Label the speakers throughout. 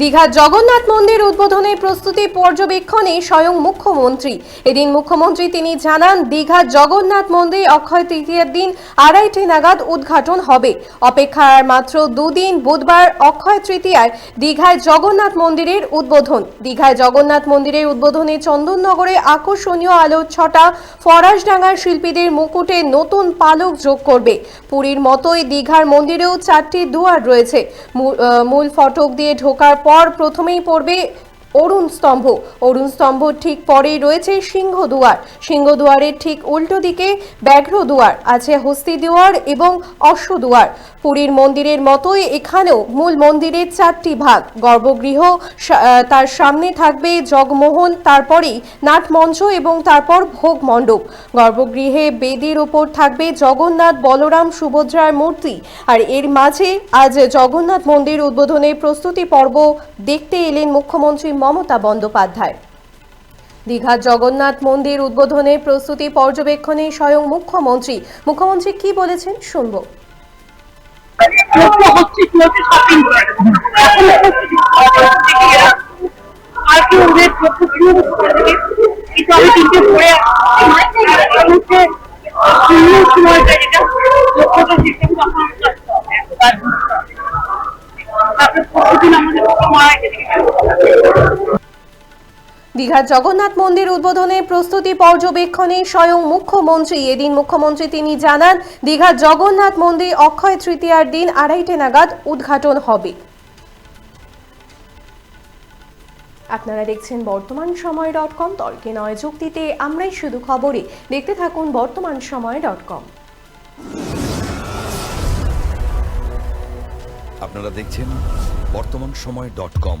Speaker 1: দীঘার জগন্নাথ মন্দির উদ্বোধনের প্রস্তুতি পর্যবেক্ষণে স্বয়ং মুখ্যমন্ত্রী। এদিন মুখ্যমন্ত্রী তিনি জানান দীঘার জগন্নাথ মন্দির অক্ষয় তৃতীয়ার দিন আড়াইটে নাগাদ উদ্ঘাটন হবে। অপেক্ষা আর মাত্র দুদিন, বুধবার অক্ষয় তৃতীয়ায় দীঘায় জগন্নাথ মন্দিরের উদ্বোধন। দীঘায় জগন্নাথ মন্দিরের উদ্বোধনে চন্দননগরে আকর্ষণীয় আলোর ছটা, ফরাসডাঙ্গার শিল্পীদের মুকুটে নতুন পালক যোগ করবে। পুরীর মতোই দীঘার মন্দিরেও চারটি দুয়ার রয়েছে। মূল ফটক দিয়ে ঢোকার পর প্রথমেই পড়বে অরুণ স্তম্ভ। অরুণ স্তম্ভ ঠিক পরেই রয়েছে সিংহ দুয়ার সিংহ দুয়ারের ঠিক উল্টো দিকে ব্যাঘ্র দুয়ার আছে হস্তি দুয়ার এবং অশ্ব দুয়ার পুরীর মন্দিরের মতোই এখানেও মূল মন্দিরের চারটি ভাগ। গর্ভগৃহ তার সামনে থাকবে জগমোহন, তারপরেই নাটমঞ্চ এবং তারপর ভোগ মণ্ডপ। গর্ভগৃহে বেদের ওপর থাকবে জগন্নাথ বলরাম সুভদ্রার মূর্তি। আর এর মাঝে আজ জগন্নাথ মন্দির উদ্বোধনের প্রস্তুতি পর্ব দেখতে এলেন মুখ্যমন্ত্রী মমতা বন্দ্যোপাধ্যায়। দীঘার জগন্নাথ মন্দির উদ্বোধনের প্রস্তুতি পর্যবেক্ষণে স্বয়ং মুখ্যমন্ত্রী। মুখ্যমন্ত্রী কি বলেছেন? শুনব।
Speaker 2: আর কি ওদের কিন্তু আমি তিনটে সময়টা যেটা লক্ষ্যটা সিস্টেম
Speaker 1: দীঘার জগন্নাথ মন্দির উদ্বোধনের প্রস্তুতি পর্যবেক্ষণে স্বয়ং মুখ্যমন্ত্রী। এদিন মুখ্যমন্ত্রী তিনি জানান, দীঘার জগন্নাথ মন্দির অক্ষয় তৃতীয়ার দিন আড়াইটে নাগাদ উদ্ঘাটন হবে। আপনারা দেখছেন বর্তমান সময় ডট কম। তর্কে নয় যুক্তিতে আমরাই শুধু খবরে। দেখতে থাকুন বর্তমান সময় ডট কম।
Speaker 3: আপনারা দেখছেন বর্তমান সময় ডট কম।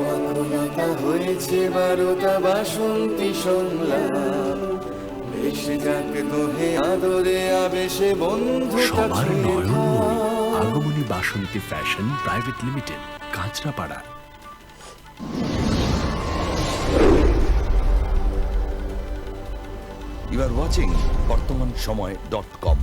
Speaker 4: যত হয়েছে বারোটা বাসন্তী সংলাপ। ভেসে যাক দোহে আদরে আবেশে বন্ধুতা
Speaker 5: সবার আগমনী Basanti fashion private limited Kanchrapara.
Speaker 3: You are watching Bartaman Samay dot com